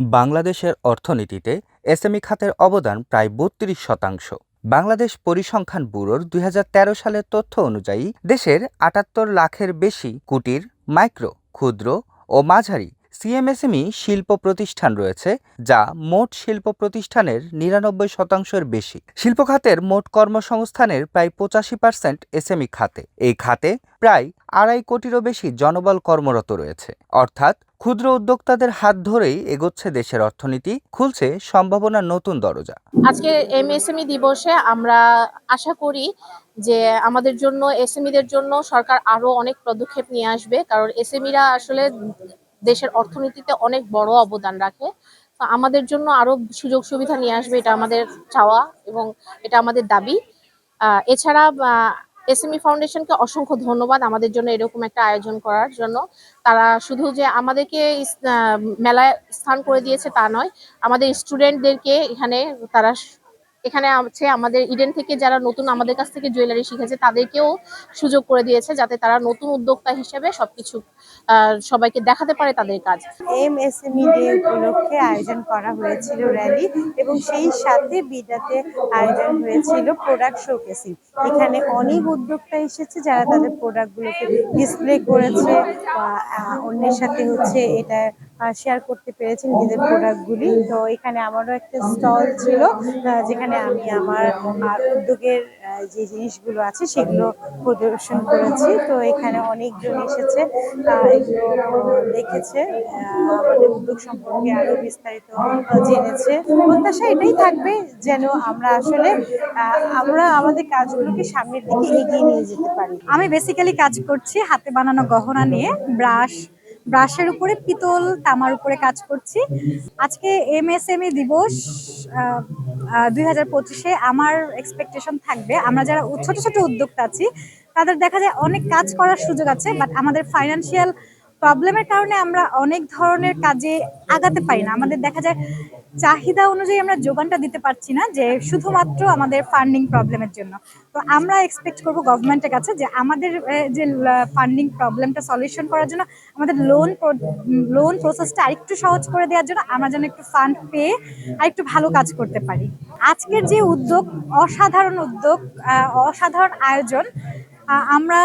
বাংলাদেশের অর্থনীতিতে এসএমই খাতের অবদান প্রায় বত্রিশ শতাংশ। বাংলাদেশ পরিসংখ্যান ব্যুরোর দুই হাজার তেরো সালের তথ্য অনুযায়ী, দেশের আটাত্তর লাখের বেশি কুটির, মাইক্রো, ক্ষুদ্র ও মাঝারি সিএমএসএমই শিল্প প্রতিষ্ঠান রয়েছে, যা মোট শিল্প প্রতিষ্ঠানের নিরানব্বই শতাংশের বেশি। শিল্প খাতের মোট কর্মসংস্থানের প্রায় পঁচাশি পার্সেন্ট এসএমই খাতে। এই খাতে প্রায় আড়াই কোটিরও বেশি জনবল কর্মরত রয়েছে। অর্থাৎ ক্ষুদ্র উদ্যোক্তাদের হাত ধরেই এগোচ্ছে দেশের অর্থনীতি, খুলছে সম্ভাবনার নতুন দরজা। আজকে এমএসএমই দিবসে আমরা আশা করি যে আমাদের জন্য, এসএমইদের জন্য সরকার আরও অনেক পদক্ষেপ নিয়ে আসবে, কারণ এসএমইরা আসলে দেশের অর্থনীতিতে অনেক বড় অবদান রাখে। তো আমাদের জন্য আরও সুযোগ সুবিধা নিয়ে আসবে, এটা আমাদের চাওয়া এবং এটা আমাদের দাবি। এছাড়া এসএমই ফাউন্ডেশনকে অসংখ্য ধন্যবাদ আমাদের জন্য এরকম একটা আয়োজন করার জন্য। তারা শুধু যে আমাদেরকে মেলায় স্থান করে দিয়েছে তা নয়, আমাদের স্টুডেন্টদেরকে এখানে তারা এখানে আছে আমাদের ইডেন থেকে যারা নতুন আমাদের কাছ থেকে জুয়েলারি শিখেছে, তাদেরকেও সুযোগ করে দিয়েছে যাতে তারা নতুন উদ্যোক্তা হিসেবে সবকিছু সবাইকে দেখাতে পারে তাদের কাজ। এমএসএমই ডে E উপলক্ষে আয়োজন করা হয়েছিল র্যালি এবং সেই সাথে বিডাতে আয়োজন হয়েছিল প্রোডাক্ট শোকেসিং এখানে অনেক উদ্যোক্তা এসেছে যারা তাদের প্রোডাক্টগুলোকে ডিসপ্লে করেছে অন্যের সাথে হচ্ছে এটা শেয়ার করতে পেরেছে নিজেদের প্রোডাক্টগুলি তো এখানে আমারও একটা স্টল ছিল যেখানে আমি আমার উদ্যোগের যে জিনিসগুলো আছে সেগুলো প্রদর্শন করেছি। তো এখানে অনেকজন এসেছে এগুলো দেখেছে আমাদের উদ্যোগ সম্পর্কে আরও বিস্তারিত জেনেছে। প্রত্যাশা এটাই থাকবে যেন আমরা আসলে আমরা আমাদের কাজগুলোকে সামনের দিকে এগিয়ে নিয়ে যেতে পারি। আমি বেসিক্যালি কাজ করছি হাতে বানানো গহনা নিয়ে ব্রাশ ব্রাশের উপরে পিতল তামার উপরে কাজ করছি। আজকে এম এস এম এ দিবস দুই হাজার পঁচিশে আমার এক্সপেকটেশন থাকবে। আমরা যারা ছোট ছোট উদ্যোক্তা আছি, তাদের দেখা যায় অনেক কাজ করার সুযোগ আছে বাট আমাদের ফাইন্যান্সিয়াল প্রবলেমের কারণে আমরা অনেক ধরনের কাজে আগাতে পারি না। আমাদের দেখা যায় চাহিদা অনুযায়ী আমরা যোগানটা দিতে পারছি না যে শুধুমাত্র আমাদের ফান্ডিং প্রবলেমের জন্য। তো আমরা এক্সপেক্ট করব গভর্নমেন্টের কাছে যে আমাদের যে ফান্ডিং প্রবলেমটা সলিউশন করার জন্য আমাদের লোন লোন প্রসেসটা আরেকটু সহজ করে দেওয়ার জন্য আমরা যেন একটু ফান্ড পেয়ে আরেকটু ভালো কাজ করতে পারি। আজকের যে উদ্যোগ, অসাধারণ উদ্যোগ অসাধারণ আয়োজন আমরা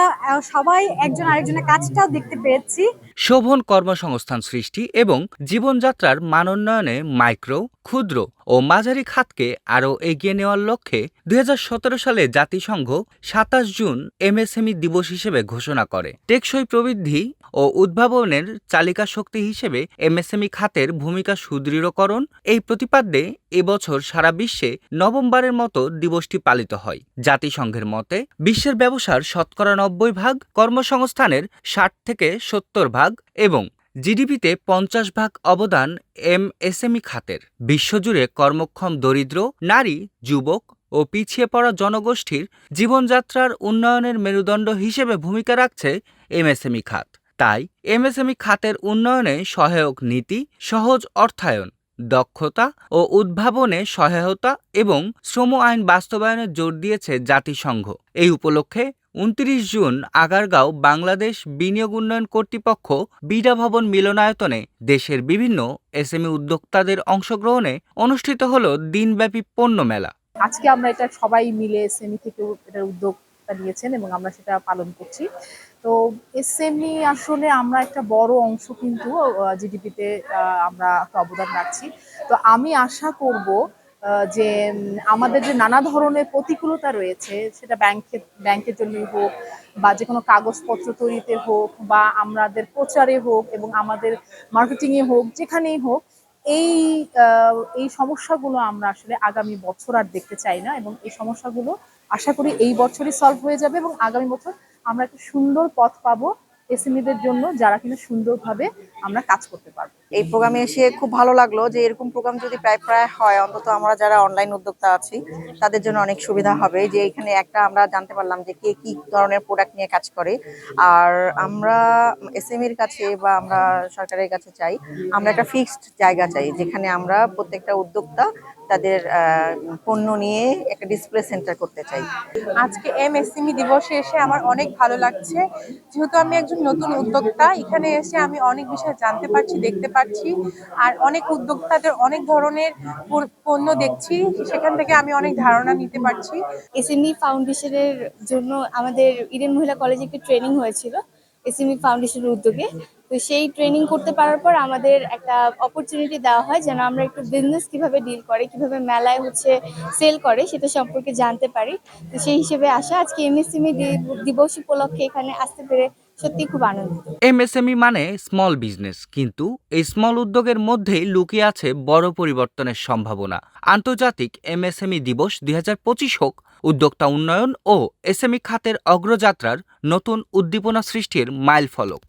সবাই একজন আরেকজনের কাজটাও দেখতে পেরেছি শোভন কর্মসংস্থান সৃষ্টি এবং জীবনযাত্রার মানোন্নয়নে মাইক্রো, ক্ষুদ্র ও মাঝারি খাতকে আরও এগিয়ে নেওয়ার লক্ষ্যে দুই হাজার সতেরো সালে জাতিসংঘ সাতাশ জুন এমএসএমই দিবস হিসেবে ঘোষণা করে। টেকসই প্রবৃদ্ধি ও উদ্ভাবনের চালিকা শক্তি হিসেবে এমএসএমই খাতের ভূমিকা সুদৃঢ়করণ এই প্রতিপাদ্যে এবছর সারা বিশ্বে নভেম্বরের মতো দিবসটি পালিত হয়। জাতিসংঘের মতে, বিশ্বের ব্যবসার শতকরা নব্বই ভাগ কর্মসংস্থানের ষাট থেকে সত্তর ভাগ এবং জিডিপিতে পঞ্চাশ ভাগ অবদান এমএসএমই খাতের। বিশ্বজুড়ে কর্মক্ষম দরিদ্র, নারী, যুবক ও পিছিয়ে পড়া জনগোষ্ঠীর জীবনযাত্রার উন্নয়নের মেরুদণ্ড হিসেবে ভূমিকা রাখছে এমএসএমই খাত। তাই এমএসএমই খাতের উন্নয়নে সহায়ক নীতি, সহজ অর্থায়ন দক্ষতা ও উদ্ভাবনে সহায়তা এবং শ্রম আইন বাস্তবায়নে জোর দিয়েছে জাতিসংঘ। এই উপলক্ষে উনত্রিশ জুন আগারগাঁও, বাংলাদেশ বিনিয়োগ উন্নয়ন কর্তৃপক্ষ বিডা ভবন মিলনায়তনে দেশের বিভিন্ন এসএমই উদ্যোক্তাদের অংশগ্রহণে অনুষ্ঠিত হল দিনব্যাপী পণ্য মেলা। আজকে আমরা এটা সবাই মিলে এসএমই থেকে এটার উদ্যোগটা নিয়েছেন এবং আমরা সেটা পালন করছি। তো এসএমই আসলে আমরা একটা বড় অংশ কিন্তু জিডিপিতে আমরা একটা অবদান রাখছি। তো আমি আশা করব যে আমাদের যে নানা ধরনের প্রতিকূলতা রয়েছে, সেটা ব্যাংকের ব্যাংকের জন্যই হোক বা যে কোনো কাগজপত্র তৈরিতে হোক বা আমাদের প্রচারে হোক এবং আমাদের মার্কেটিংয়ে হোক, যেখানেই হোক, এই এই সমস্যাগুলো আমরা আসলে আগামী বছর আর দেখতে চাই না এবং এই সমস্যাগুলো আশা করি এই বছরই সলভ হয়ে যাবে এবং আগামী বছর আমরা একটা সুন্দর পথ পাবো এসএমইদের জন্য যারা কিনা সুন্দরভাবে আমরা কাজ করতে পারব। এই প্রোগ্রামে এসে খুব ভালো লাগল যে এরকম প্রোগ্রাম যদি প্রায় প্রায় হয়, অন্তত আমরা যারা অনলাইন উদ্যোক্তা আছি, তাদের জন্য অনেক সুবিধা হবে। যে এখানে একটা আমরা জানতে পারলাম যে কে কি ধরনের প্রোডাক্ট নিয়ে কাজ করে। আর আমরা এসএমএর কাছে বা আমরা সরকারের কাছে চাই, আমরা একটা ফিক্সড জায়গা চাই, যেখানে আমরা প্রত্যেকটা উদ্যোক্তা তাদের পণ্য নিয়ে একটা ডিসপ্লে সেন্টার করতে চাই। আজকে এমএসএমই দিবসে এসে আমার অনেক ভালো লাগছে। যেহেতু আমি একজন নতুন উদ্যোক্তা, এখানে এসে আমি অনেক বিষয় জানতে পারছি, দেখতে পাচ্ছি আর অনেক উদ্যোক্তাদের অনেক ধরনের পণ্য দেখছি, সেখান থেকে আমি অনেক ধারণা নিতে পারছি। এসএমই ফাউন্ডেশনের জন্য আমাদের ইডেন মহিলা কলেজে একটি ট্রেনিং হয়েছিল, এসএমই ফাউন্ডেশনের উদ্যোগে। তো সেই ট্রেনিং করতে পারার পর আমাদের একটা অপরচুনিটি দেওয়া হয় যেন আমরা একটু বিজনেস কীভাবে ডিল করে, কীভাবে মেলায় হচ্ছে সেল করে, সেটা সম্পর্কে জানতে পারি। তো সেই হিসেবে আসা আজকে এমএসএমই দিবস উপলক্ষে এখানে আসতে পেরে সত্যি খুব আনন্দিত। এমএসএমই মানে স্মল বিজনেস কিন্তু এই স্মল উদ্যোগের মধ্যেই লুকিয়ে আছে বড় পরিবর্তনের সম্ভাবনা। আন্তর্জাতিক এমএসএমই দিবস দুই হাজার পঁচিশ হোক, উদ্যোক্তা উন্নয়ন ও এসএমই খাতের অগ্রযাত্রার নতুন উদ্দীপনা সৃষ্টির মাইলফলক।